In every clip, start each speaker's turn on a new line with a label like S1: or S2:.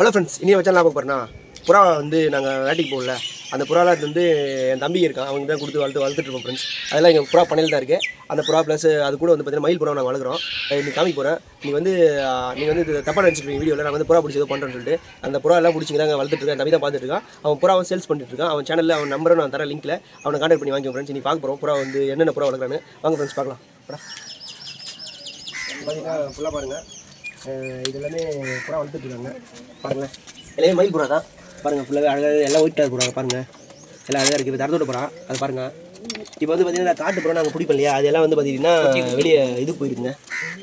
S1: Hello friends இனியும் வச்சா ஞாபகம் போகிறேன்னா புறா வந்து நாங்கள் வேட்டைக்கு போகல. அந்த புறாவில் வந்து என் தம்பி இருக்கான். அவங்க தான் கொடுத்து வளர்த்து வளர்த்துட்ருப்போம் ஃப்ரெண்ட்ஸ் அதெல்லாம் எங்கள் புறா பண்ணையில் தான் இருக்குது அந்த புறா ப்ளஸ் அது கூட வந்து பார்த்தீங்கன்னா மயில் புறா நாங்கள் வளர்க்குறோம். நீ காமிக்க போகிறேன் நீ வந்து நீங்கள் வந்து இது தப்பாக நினச்சிருப்பீங்க வீடியோவில் நான் வந்து புறா பிடிச்சி ஏதோ பண்ணுறேன்னு சொல்லிட்டு அந்த புறா எல்லாம் பிடிச்சிங்க நாங்கள் வளர்த்துட்டு இருக்கேன். தம்பி தான் பார்த்துட்டுருக்கான் அவன் புறாவை சேல்ஸ் பண்ணிட்டு இருக்கான். அவன் சேனலில் அவன் நம்பரை நான் தரேன் லிங்க்கில் அவனை கான்டாக்ட் பண்ணி வாங்கி ஃப்ரெண்ட்ஸ் நீ பார்க்க போகிறோம் புறா வந்து என்னென்ன புறா வளர்க்குறான்னு. வாங்க ஃப்ரெண்ட்ஸ் பார்க்கலாம். புறா. பார்த்தீங்கன்னா ஃபுல்லாக பாருங்கள் இது எல்லாமே புறா வளர்த்துட்டு இருக்காங்க பாருங்களேன் எல்லாமே மயில் புறா தான். பாருங்கள் ஃபுல்லாகவே அழகாக எல்லாம் ஒயிட் கலர் புறா பாருங்கள் எல்லாம் அழகாக இருக்குது இப்போ தரத்தோட புறா. அது பாருங்கள் இப்போ வந்து பார்த்தீங்கன்னா காட்டு புறா நாங்கள் பிடிப்போம் இல்லையா? அதெல்லாம் வந்து பார்த்தீங்கன்னா வெளியே இது போயிருக்குங்க.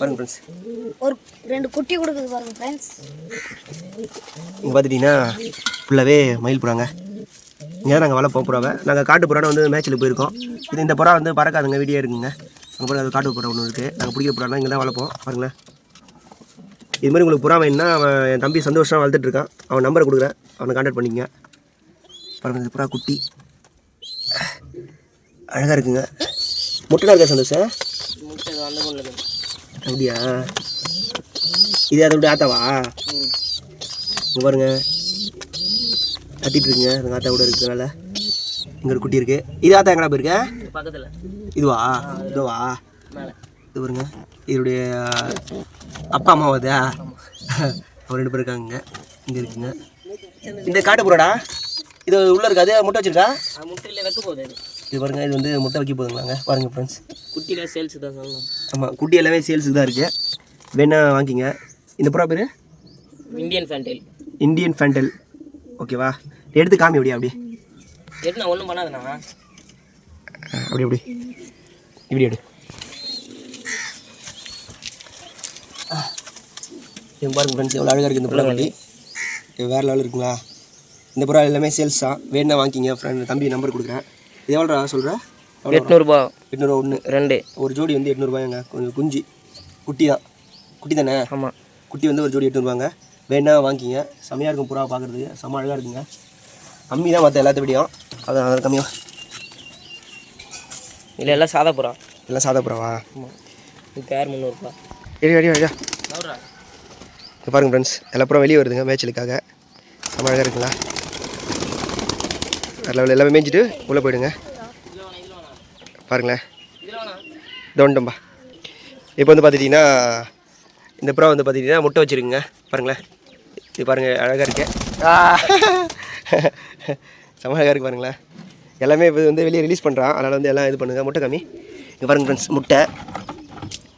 S1: பாருங்கள் ஃப்ரெண்ட்ஸ்
S2: ஒரு ரெண்டு குட்டி கொடுக்குது பாருங்க ஃப்ரெண்ட்ஸ்
S1: இங்கே பார்த்துட்டிங்கன்னா ஃபுல்லாகவே மயில் புறாங்க. இங்கே தான் நாங்கள் வளர்ப்போம் புறாவை. நாங்கள் காட்டு புறான வந்து மேட்ச்சில் போயிருக்கோம். இது இந்த புறா வந்து பறக்காதுங்க வீடியோ இருக்குங்க. அங்கே பாருங்க அது காட்டு புறா ஒன்று இருக்குது நாங்கள் பிடிக்கிற புறாலாம் இங்கே தான் வளர்ப்போம். பாருங்களேன் இது மாதிரி உங்களுக்கு புறா வேணும்னா அவன் என் தம்பி சந்தோஷம் வளர்த்துட்டு இருக்கான் அவன் நம்பரை கொடுக்குறேன். அவனை கான்டாக்ட் பண்ணிக்கங்க. பாருங்க இந்த புறா குட்டி. அழகாக இருக்குங்க. முட்டைலாம் இருக்கா சந்தோஷம் அப்படியா? இது அதை விட ஆத்தாவா? பாருங்க. கட்டிட்டு இருக்குங்க. அந்த ஆத்தா கூட இருக்கிறதுனால இங்கே ஒரு குட்டி இருக்கு. இது ஆத்தா எங்கடா போயிருக்க?
S2: பக்கத்தில்.
S1: இதுவா? இதுவா? இது பாருங்க. இதோடைய அப்பா அம்மா வருதா? ஒரு ரெண்டு பேர் இருக்காங்க. இங்கே இருக்குங்க. இந்த காட்டு புறாடா? இது உள்ளே இருக்கு? அதே முட்டை வச்சிருக்கா?
S2: முட்டையில் வைக்க போகுது.
S1: இது பாருங்க இது வந்து முட்டை வைக்க போதுங்களாங்க பாருங்க ஃப்ரெண்ட்ஸ்
S2: குட்டியில் சேல்ஸ் தான் சொல்லணும்.
S1: ஆமாம் குட்டி எல்லாமே சேல்ஸுக்கு தான் இருக்குது வேணா வாங்கிங்க. இந்த புறா பேர்?
S2: இந்தியன் ஃபேன்டைல்
S1: இந்தியன் ஃபேண்டல் ஓகேவா எடுத்து காமி அப்படியே அப்படி
S2: எட்டு நான் ஒன்றும் பண்ணாதுண்ணா
S1: அப்படி அப்படி இப்படி எடு. இவங்க பாருங்க ஃப்ரெண்ட்ஸ் எவ்வளோ அழகாக இருக்குது இந்த புறா வண்டி இது வேறு லெவலில் இருக்குங்களா? இந்த புறா எல்லாமே சேல்ஸ் தான். வேணா வாங்கிக்கிங்க ஃப்ரெண்ட் தம்பி நம்பர் கொடுக்குறேன். இது எவ்வளோடா சொல்கிறேன்
S2: எட்நூறுபா.
S1: எட்நூறுவா ஒன்று
S2: ரெண்டு.
S1: ஒரு ஜோடி வந்து எட்நூறுபாய்ங்க கொஞ்சம் குஞ்சு. குட்டி தான். குட்டி தானே?
S2: ஆமாம்
S1: குட்டி வந்து ஒரு ஜோடி எட்நூறுபாங்க வேணா வாங்கிக்கிங்க. செம்மையாக இருக்கும் புறா பார்க்குறதுக்கு செம்ம அழகாக இருக்குங்க. கம்மி தான் மற்ற எல்லாத்த விடையும் அது அது கம்மியாக
S2: இல்லை எல்லாம் சாதா புறா
S1: எல்லாம் சாதா புறாவா
S2: ஆமாம் இது பேர் முந்நூறுபா.
S1: எடி அடி அடியா இங்கே பாருங்கள் ஃப்ரெண்ட்ஸ் எல்லாப்புறம் வெளியே வருதுங்க மேய்ச்சலுக்காக. செம்ம அழகாக இருக்குங்களா அதில் எல்லாமே மேய்ஞ்சிட்டு உள்ளே போயிடுங்க. பாருங்களேன். தோண்டம்பா இப்போ வந்து பார்த்துட்டிங்கன்னா இந்த புறா வந்து பார்த்துட்டிங்கன்னா முட்டை வச்சுருக்குங்க. பாருங்களேன். இது பாருங்கள் அழகாக இருக்கேன் செம அழகாக இருக்கு பாருங்களேன். எல்லாமே இப்போ வந்து வெளியே ரிலீஸ் பண்ணுறான் அதனால் வந்து எல்லாம் இது பண்ணுங்கள் முட்டை கம்மி. இங்கே பாருங்கள் ஃப்ரெண்ட்ஸ் முட்டை.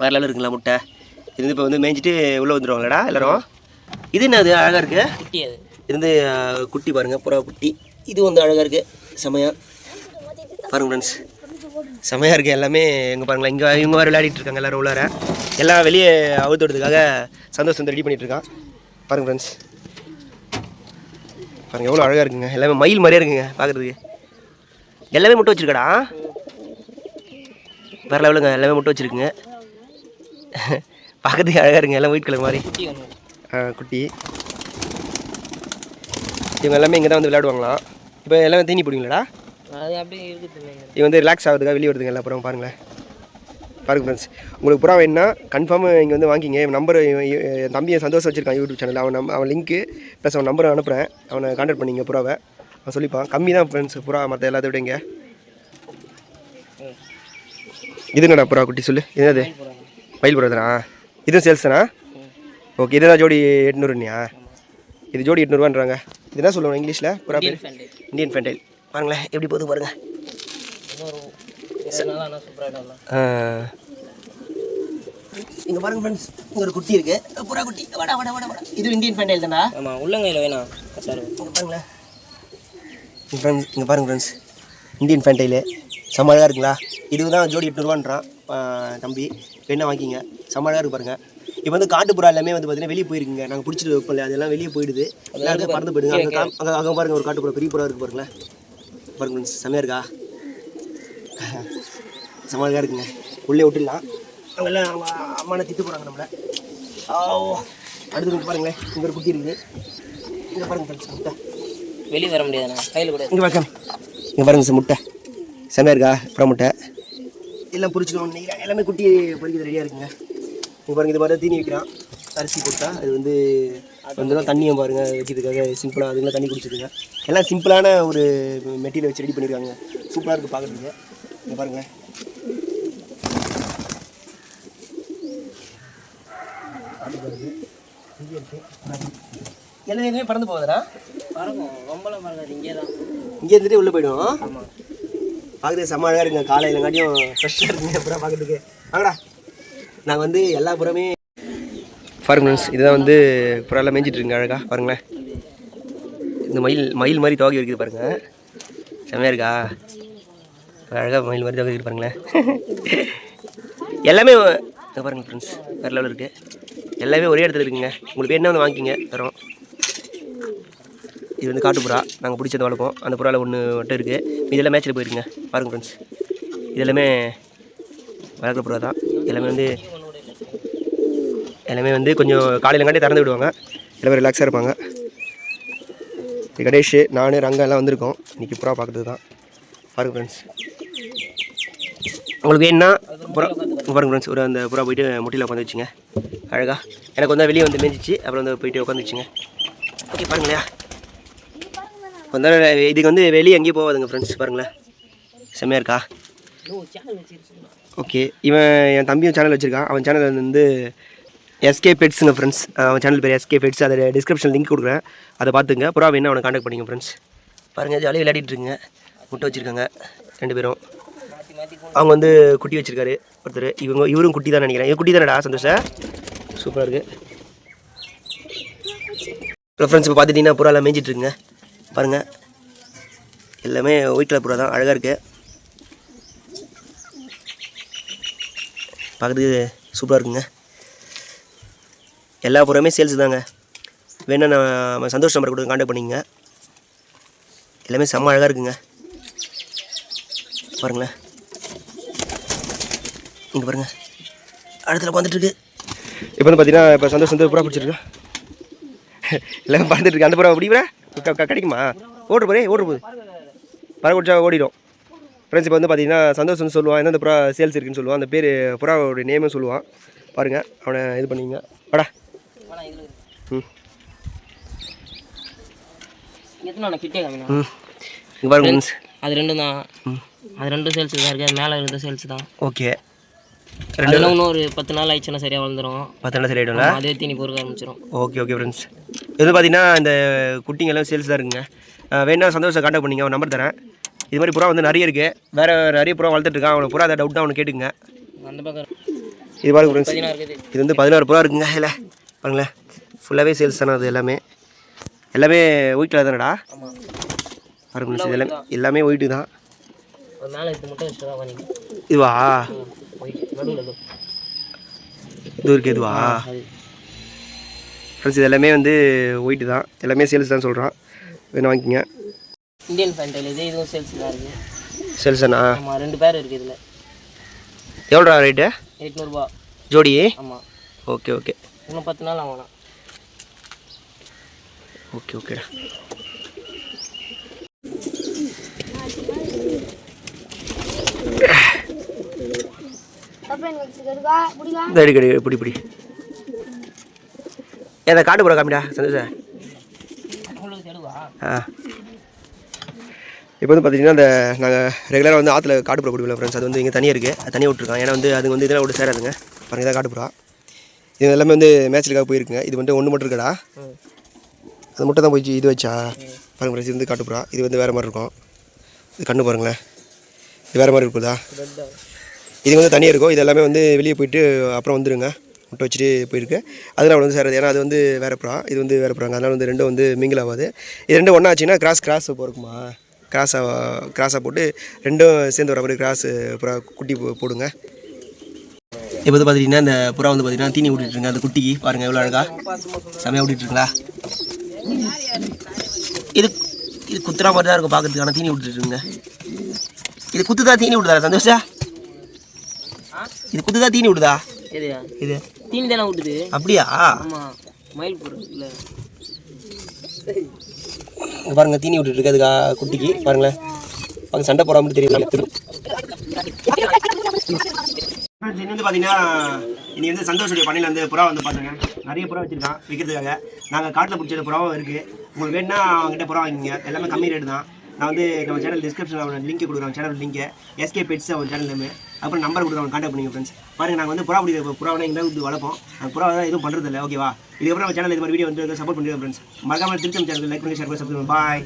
S1: வேறு லெவலில் இருக்குங்களா முட்டை? இது வந்து இப்போ வந்து மேய்ஞ்சிட்டு உள்ளே வந்துடுவாங்களடா எல்லாரும்? இது என்ன அது அழகாக இருக்குது
S2: குட்டி அது.
S1: அஹ், குட்டி பாருங்கள் புறா குட்டி. இது வந்து அழகாக இருக்குது செமையாக பாருங்க ஃப்ரெண்ட்ஸ் செமையாக இருக்குது எல்லாமே. எங்கே பாருங்களேன் இங்கே இவங்க வேறு விளையாடிட்டு இருக்காங்க எல்லோரும் உள்ளார. எல்லாம் வெளியே அவுத்து விடுறதுக்காக சந்தோஷம் ரெடி பண்ணிட்டு இருக்கான். பாருங்க ஃப்ரெண்ட்ஸ் பாருங்கள் எவ்வளோ அழகாக இருக்குங்க. எல்லாமே மயில் மாதிரியே இருக்குங்க பார்க்குறதுக்கு எல்லாமே முட்டை வச்சுருக்கடா. வேறு லெவலுங்க எல்லாமே முட்டை வச்சுருக்குங்க. பார்க்கறதுக்கு அழகாக இருக்குங்க எல்லாம் ஒயிட் கலர் மாதிரி.
S2: குட்டி
S1: இவங்க எல்லாமே இங்கே தான் வந்து விளையாடுவாங்களாம் இப்போ எல்லாமே தீனி பிடிங்களா
S2: அது அப்படியே இருக்குது
S1: இவங்க வந்து ரிலாக்ஸ் ஆகுறதுக்காக வெளியே வருதுங்க எல்லா புறம் பாருங்களேன். பாருங்க ஃப்ரெண்ட்ஸ் உங்களுக்கு புறா வேணும்னா கன்ஃபார்ம் இங்கே வந்து வாங்கிங்க. நம்பர் என் தம்பி என் சந்தோஷம் வச்சிருக்கான் யூடியூப் சேனல் அவன் நம் அவன் லிங்க்கு ப்ளஸ் அவன் நம்பர் அனுப்புகிறேன் அவனை கான்டாக்ட் பண்ணிங்க புறாவை. அவன் சொல்லிப்பான். கம்மி தான் ஃப்ரெண்ட்ஸ் புறா மற்ற எல்லாத்த விட இது என்னடா புறா குட்டி சொல்லு? இது என்னது மயில் புறா தானா? இதுவும் சேல்ஸ் தானா ஓகே இதுதான் ஜோடி எட்நூறுனியா இது ஜோடி எட்நூறுவான்றாங்க. இது என்ன சொல்லுவாங்க இங்கிலீஷில்? புறா பேர்?
S2: ஃபேன்டைல்.
S1: இந்தியன் ஃபேண்டைல் பாருங்களேன் எப்படி போகுது பாருங்க. இங்கே பாருங்க ஃப்ரெண்ட்ஸ் இங்கே ஒரு குட்டி இருக்கு. புறா குட்டி. வாடா வாடா வாடா இது இந்தியன் ஃபேண்டைல் தானா?
S2: ஆமாம் உள்ளங்கையில் வேணாம்
S1: பாருங்களேன். இங்கே ஃப்ரெண்ட்ஸ் இங்கே பாருங்க ஃப்ரெண்ட்ஸ் இந்தியன் ஃபேண்டைலு செம்ம அழகாக இருக்குங்களா? இது தான் ஜோடி எட்நூறுவான்றான் தம்பி. வேணா வாங்கிங்க? செம்ம அழகாக இருக்கு பாருங்க. இப்போ வந்து காட்டு புறா எல்லாமே வந்து பார்த்தீங்கன்னா வெளியே போயிருக்குங்க. நாங்கள் பிடிச்சிட்டு வைப்போம் இல்லையா? அதெல்லாம் வெளியே போயிடுது. எல்லாருக்கும் பறந்து போயிடுங்க அங்கே அங்கே அங்கே பாருங்க ஒரு காட்டு புறா பெரிய புறா இருக்கு பாருங்களேன். பாருங்க செம்மையாக இருக்கா? செம்ம அழகாக இருக்குங்க. உள்ளே விட்டுடலாம். அங்கெல்லாம் அவங்க அம்மான திட்டு போகிறாங்க நம்மளை. ஆ அடுத்து பாருங்களேன். இங்கே ஒரு குட்டி இருக்குது. இங்கே பாருங்க முட்டை.
S2: வெளியே வர முடியாதுண்ணா. கையில் கூட.
S1: இங்கே பாருங்க. இங்கே பாருங்க சார் முட்டை. செம்மையாக இருக்கா? அப்புறம் முட்டை. எல்லாம் நினைக்கிறேன். எல்லாமே குட்டி பொரிக்கிறது ரெடியாக இருக்குங்க. இங்கே பாருங்க இது மாதிரி தான் வைக்கிறான். அரிசி போட்டா அது வந்து வந்து தண்ணியை பாருங்கள் வைக்கிறதுக்காக சிம்பிளாக அதுங்களாம் தண்ணி குடிச்சிருங்க எல்லாம் சிம்பிளான ஒரு மெட்டீரியல் வச்சு ரெடி பண்ணியிருக்காங்க சூப்பராக இருக்குது பார்க்குறதுக்கு இங்கே பாருங்களேன் எல்லாம் எங்கேயுமே பறந்து போகுதுடா?
S2: பறக்கும் ரொம்பலாம் பறக்காது இங்கே தான்
S1: இங்கே இருந்துட்டு உள்ளே போயிடும்
S2: ஆமாம்
S1: பார்க்குறதுக்கு செம்ம அழகாக இருக்குங்க. காலையிலங்காட்டியும் ஃப்ரெஷ்ஷாக இருக்குங்க. புறா பார்க்குறதுக்கு வாங்கடா. நாங்கள் வந்து எல்லா புறமே பாருங்க ஃப்ரெண்ட்ஸ் இதுதான் வந்து புறாலாம் மேய்ஞ்சிட்டு இருக்குங்க அழகா. பாருங்களேன். இந்த மயில் மயில் மாதிரி துவக்கி இருக்குது பாருங்க. செம்மையாக இருக்கா? அழகாக மயில் மாதிரி துவக்கி இருக்கு பாருங்களேன். எல்லாமே இங்க பாருங்க ஃப்ரெண்ட்ஸ் வேறு லெவலில் இருக்குது எல்லாமே ஒரே இடத்துல இருக்குங்க. உங்களுக்கு என்ன வந்து வாங்கிக்கிங்க தரோம். இது வந்து காட்டுப்புறா நாங்கள் பிடிச்சது வளர்ப்போம். அந்த புறாவில் ஒன்று மட்டும் இருக்குது இதெல்லாம் மேட்ச்சில் போயிருக்குங்க. பாருங்கள் ஃப்ரெண்ட்ஸ் இதெல்லாமே வளர்க்குற புறா தான். எல்லாமே வந்து எல்லாமே வந்து கொஞ்சம் காலையிலங்காட்டி திறந்து விடுவாங்க. எல்லாமே ரிலாக்ஸாக இருப்பாங்க. கணேஷ் நான் ரங்கா எல்லாம் வந்திருக்கோம். இன்றைக்கி புறா பார்க்குறது தான். பாருங்க ஃப்ரெண்ட்ஸ் உங்களுக்கு வேணும்னா புறா பாருங்க ஃப்ரெண்ட்ஸ் ஒரு அந்த புறா போயிட்டு முட்டியில் உட்காந்து வச்சுங்க. அழகா. எனக்கு வந்து வெளியே வந்து மேய்ஞ்சிச்சு அப்புறம் வந்து போயிட்டு உட்காந்து வச்சுங்க. ஓகே பாருங்களேன். வந்தால் இதுக்கு வந்து வெளியே எங்கேயும் போகாதுங்க ஃப்ரெண்ட்ஸ் பாருங்களேன். செம்மையாக இருக்கா? ஓகே. இவன் என் தம்பியும் சேனல் வச்சுருக்கான். அவன் சேனல் வந்து எஸ்கே பெட்ஸுங்க ஃப்ரெண்ட்ஸ் அவன் சேனல் பேர் எஸ்கே பெட்ஸ் அதை டிஸ்கிரிப்ஷன் லிங்க் கொடுக்குறேன். அதை பார்த்துங்க. புறா வேணா அவனை காண்டாக்ட் பண்ணிங்க ஃப்ரெண்ட்ஸ் பாருங்கள் ஜாலியாக விளையாடிட்டுருங்க இருக்குங்க. முட்டை வச்சுருக்காங்க ரெண்டு பேரும். அவங்க வந்து குட்டி வச்சுருக்காரு ஒருத்தர். இவங்க இவரும் குட்டி தான் நினைக்கிறேன். இவன் குட்டி தானடா சந்தோஷம் சூப்பராக இருக்குது ஹலோ ஃப்ரெண்ட்ஸ் இப்போ பார்த்துட்டிங்கன்னா புறா எல்லாம் மேய்ஞ்சிட்ருக்குங்க பாருங்கள் எல்லாமே ஒயிட் கலர் புறா தான். அழகாக இருக்குது பார்க்குறதுக்கு சூப்பராக இருக்குங்க. எல்லா பொருளுமே சேல்ஸ் தாங்க. வேணும் நம்ம சந்தோஷ் நம்பர் கொடுத்து காண்டாக்ட் பண்ணிங்க எல்லாமே செம்ம அழகாக இருக்குங்க. பாருங்களேன். இங்கே பாருங்க. அடுத்தில் உட்காந்துட்டுருக்கு இப்போ வந்து பார்த்தீங்கன்னா இப்போ சந்தோஷ் வந்து புறா பிடிச்சிருக்கா. எல்லாமே பார்த்துட்டு அந்த புறா பிடிக்கிறா கிடைக்குமா? ஓடுற போதே ஓடுற போகுது பறவை குடிச்சா ஓடிடும். ஃப்ரெண்ட்ஸ் இப்போ வந்து பார்த்தீங்கன்னா சந்தோஷம் வந்து சொல்லுவான் எந்தெந்த புறா? சேல்ஸ் இருக்குன்னு சொல்லுவான். அந்த பேர் புறாவோட நேமும் சொல்லுவான். பாருங்கள் அவனை இது பண்ணிங்க வாடா.
S2: அது ரெண்டும் தான் அது ரெண்டும் சேல்ஸ் தான் இருக்குது அது மேலே இருக்கிறது சேல்ஸ் தான்.
S1: ஓகே.
S2: அதெல்லாம் இன்னும் ஒரு பத்து நாள் ஆயிடுச்சுன்னா சரியாக வளர்ந்துரும்.
S1: பத்து நாள் சரி ஆகிடும்ல
S2: அதே தீனி பொறுக்க ஆரம்பிச்சிடும்
S1: ஓகே ஓகே ஃப்ரெண்ட்ஸ் இது பார்த்தீங்கன்னா இந்த குட்டிங்க எல்லாம் சேல்ஸ் தான் இருக்குங்க. வேணா சந்தோஷம் காண்டாக்ட் பண்ணிங்க அவன் நம்பர் தரேன். இது மாதிரி புறா வந்து நிறைய இருக்குது வேறு நிறைய புறா வளர்த்துட்டு இருக்கான். அவனுக்கு புறா அதை டவுட் அவனை கேட்டுங்க இது பாருங்க ஃப்ரெண்ட்ஸ் இது வந்து பதினாறு புறா இருக்குங்க இதில். பாருங்களேன். ஃபுல்லாகவே சேல்ஸ் தானே அது எல்லாமே? எல்லாமே ஒயிட் கலர் தானடா? பாருங்க எல்லாமே எல்லாமே ஒயிட்டு தான். இதுவா?
S2: இது.
S1: இருக்கு இதுவா? ஃப்ரெண்ட்ஸ் இது எல்லாமே வந்து ஒயிட்டு தான். எல்லாமே சேல்ஸ் தான் சொல்கிறான் வேணும் வாங்கிக்கங்க.
S2: இந்தியன் ஃபேண்டைல் இது இதுவும் சேல்ஸ் தான் இருக்குது
S1: சேல்ஸ் தானா?
S2: ஆமாம் ரெண்டு பேர் இருக்குது இதில்.
S1: எவ்வளோடா ரேட்டு
S2: எட்நூறுபா.
S1: ஜோடி?
S2: ஆமாம்
S1: ஓகே ஓகே.
S2: இன்னும் பத்து நாள் ஆகலாம்
S1: ஓகே ஓகேடா இந்த பிடி பிடி. ஏன் காட்டு புறா காமிடா சந்தோஷம் ஆ. இப்போ வந்து பார்த்தீங்கன்னா அந்த நாங்கள் ரெகுலராக வந்து ஆற்றுல காட்டுப்புறா பிடிக்கல ஃப்ரெண்ட்ஸ் அது வந்து இங்கே தனியாக இருக்குது அது தனியாக விட்ருக்கான் ஏன்னா வந்து அது வந்து இதெல்லாம் விட்டு சேராதுங்க. பாருங்க இதான் காட்டுப்புறா இது எல்லாமே வந்து மேட்சுக்காக போயிருக்குங்க. இது வந்து ஒன்று மட்டும் இருக்கடா. அது மட்டும் தான் போய் இது வச்சா? பாருங்க ஃப்ரெண்ட்ஸ் இது வந்து காட்டுப்புறா இது வந்து வேறு மாதிரி இருக்கும். இது கண்ணு பாருங்களேன். இது வேறு மாதிரி இருக்குதா? இது வந்து தனியாக இருக்கும். இது எல்லாமே வந்து வெளியே போயிட்டு அப்புறம் வந்துடுங்க முட்டை வச்சுட்டு போயிருக்கு. அதெல்லாம் வந்து சேராது ஏன்னா அது வந்து வேறு புறா. இது வந்து வேறு புறாங்க. அதனால் வந்து ரெண்டும் வந்து மிங்கிள் ஆகாது. இது ரெண்டும் ஒன்றா ஆச்சுன்னா கிராஸ் கிராஸ் போகிறக்குமா கிராஸாக கிராஸாக போட்டு ரெண்டும் சேர்ந்து வர மாதிரி கிராஸ் புறா குட்டி போ- போடுங்க. இப்போ வந்து பார்த்துட்டிங்கன்னா இந்த புறா வந்து பார்த்தீங்கன்னா தீனி விட்டுட்டுருங்க அந்த குட்டிக்கு பாருங்கள் எவ்வளோ அழகா. செமையாக விட்டுட்டுருங்களா இது இது குத்துறா மாதிரி தான் இருக்கும் பார்க்கறதுக்கு ஆனால் தீனி விட்டுட்டுருங்க இது குத்துதா தீனி விடுதா சந்தோஷா? இது குத்துதா தீனி விடுதா இது.
S2: தீனி தானே விட்டுது
S1: அப்படியா?
S2: மயில்
S1: இங்க பாருங்க தீனி விட்டுட்டு இருக்கு அதுக்கா குட்டிக்கு. பாருங்களேன். பாருங்க சண்டை போடாமல் தெரியும் இன்னும் வந்து பார்த்தீங்கன்னா இனி வந்து சந்தோஷுடைய பண்ணையில் வந்து புறா வந்து பார்த்துங்க. நிறைய புறா வச்சுருக்கான் விற்கிறதுக்காக நாங்கள் காட்டில் பிடிச்ச புறாவும் இருக்குது உங்களுக்கு வேணுன்னா அவங்ககிட்ட புறா வாங்கிங்க எல்லாமே கம்மி ரேட்டு தான். நான் வந்து நம்ம சேனல் டிஸ்கிரிப்ஷனில் லிங்க் கொடுக்குறோம் சேனல் லிங்க் எஸ்கே பெட்ஸ் அவன் சேனல் நேம் அப்புறம் நம்பர் கொடுத்து அவன் காண்டாக்ட் பண்ணுங்க ஃப்ரெண்ட்ஸ் பாருங்கள் நாங்கள் வந்து புறா பிடிக்கிற புறாவை எங்கே வந்து வளர்ப்போம். அந்த புறா தான் எதுவும் பண்ணுறது இல்லை ஓகேவா இதுக்கப்புறம் நம்ம சேனல் இது மாதிரி வீடியோ வந்து சப்போர்ட் பண்ணுறோம் ஃப்ரெண்ட்ஸ் மறக்காமல் திருச்சி சேனல் லைக் பண்ணி ஷேர் பண்ணி சப்ஸ்கிரைப் பாய்